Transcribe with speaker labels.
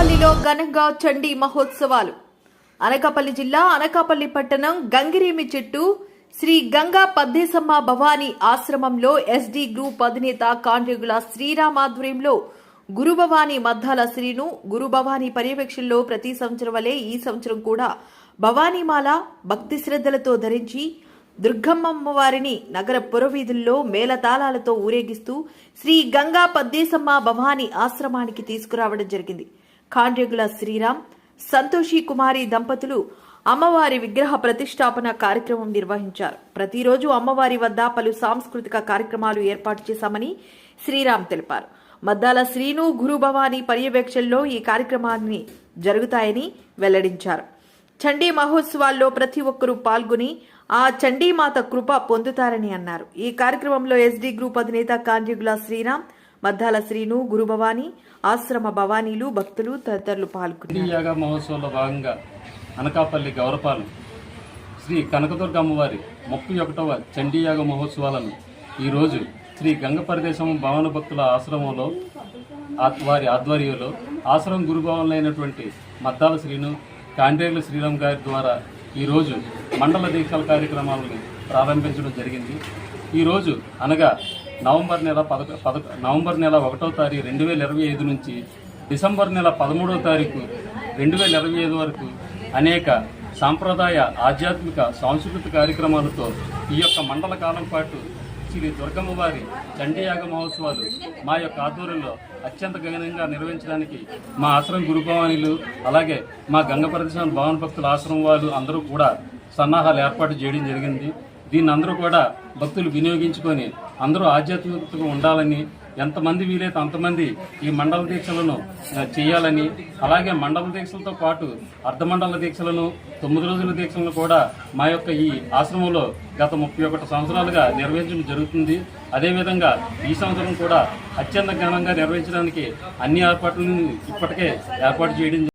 Speaker 1: అనకాపల్లిలో ఘనంగా చండీ మహోత్సవాలు. అనకాపల్లి జిల్లా అనకాపల్లి పట్టణం గంగిరేమి చెట్టు శ్రీ గంగా పద్దేశమ్మ భవానీ ఆశ్రమంలో ఎస్డీ గ్రూప్ అధినేత కాండ్రిగుల శ్రీరామ్ ఆధ్వర్యంలో గురుభవాని మద్దాల శ్రీను గురుభవాని పర్యవేక్షణలో ప్రతి సంవత్సరం వలె ఈ సంవత్సరం కూడా భవానీమాల భక్తి శ్రద్ధలతో ధరించి దుర్గమ్మమ్మ వారిని నగర పురవీధుల్లో మేళతాళాలతో ఊరేగిస్తూ శ్రీ గంగా పద్దేశమ్మ భవానీ ఆశ్రమానికి తీసుకురావడం జరిగింది. కాండ్రిగుల శ్రీరామ్ సంతోషి కుమారి దంపతులు అమ్మవారి విగ్రహ ప్రతిష్టాపన కార్యక్రమం నిర్వహించారు. ప్రతిరోజు అమ్మవారి వద్ద పలు సాంస్కృతిక కార్యక్రమాలు ఏర్పాటు చేశామని శ్రీరామ్ తెలిపారు. మద్దాల శ్రీను గురుభవాని పర్యవేక్షణలో ఈ కార్యక్రమాన్ని జరుగుతాయని వెల్లడించారు. చండీ మహోత్సవాల్లో ప్రతి ఒక్కరూ పాల్గొని ఆ చండీమాత కృప పొందుతారని అన్నారు. ఈ కార్యక్రమంలో ఎస్డీ గ్రూప్ అధినేత కాండ్రిగుల శ్రీరామ్ మద్దాల శ్రీను గురుభవాని ఆశ్రమ భవానీలు భక్తులు తదితరులు పాల్గొన్నారు.
Speaker 2: యాగ మహోత్సవంలో భాగంగా అనకాపల్లి గౌరపాలెం శ్రీ కనకదుర్గ అమ్మవారి ముప్పై ఒకటవ చండీయాగ మహోత్సవాలను ఈరోజు శ్రీ గంగపరదేశం భవన భక్తుల ఆశ్రమంలో వారి ఆధ్వర్యంలో ఆశ్రమం గురుభవన్లైనటువంటి మద్దాల శ్రీను కాండ్రేగుల శ్రీరామ్ గారి ద్వారా ఈరోజు మండల దీక్షల కార్యక్రమాలను ప్రారంభించడం జరిగింది. ఈరోజు అనగా నవంబర్ నెల పదక పద నవంబర్ నెల ఒకటో తారీఖు రెండు వేల ఇరవై ఐదు నుంచి డిసెంబర్ నెల పదమూడో తారీఖు రెండు వేల ఇరవై ఐదు వరకు అనేక సాంప్రదాయ ఆధ్యాత్మిక సాంస్కృతిక కార్యక్రమాలతో ఈ యొక్క మండల కాలం పాటు శ్రీ దుర్గమ్మ వారి చండీయాగ మహోత్సవాలు మా యొక్క ఆధ్వర్యంలో అత్యంత ఘనంగా నిర్వహించడానికి మా ఆశ్రమం గురుభవానిలు అలాగే మా గంగప్రదేశం భవన భక్తుల ఆశ్రమం వాళ్ళు అందరూ కూడా సన్నాహాలు ఏర్పాటు చేయడం జరిగింది. దీన్ని అందరూ కూడా భక్తులు వినియోగించుకొని అందరూ ఆధ్యాత్మికతగా ఉండాలని ఎంతమంది వీలైతే అంతమంది ఈ మండల దీక్షలను చేయాలని అలాగే మండల దీక్షలతో పాటు అర్ధమండల దీక్షలను తొమ్మిది రోజుల దీక్షలను కూడా మా యొక్క ఈ ఆశ్రమంలో గత ముప్పై ఒకటి సంవత్సరాలుగా నిర్వహించడం జరుగుతుంది. అదేవిధంగా ఈ సంవత్సరం కూడా అత్యంత ఘనంగా నిర్వహించడానికి అన్ని ఏర్పాట్లను ఇప్పటికే ఏర్పాటు చేయడం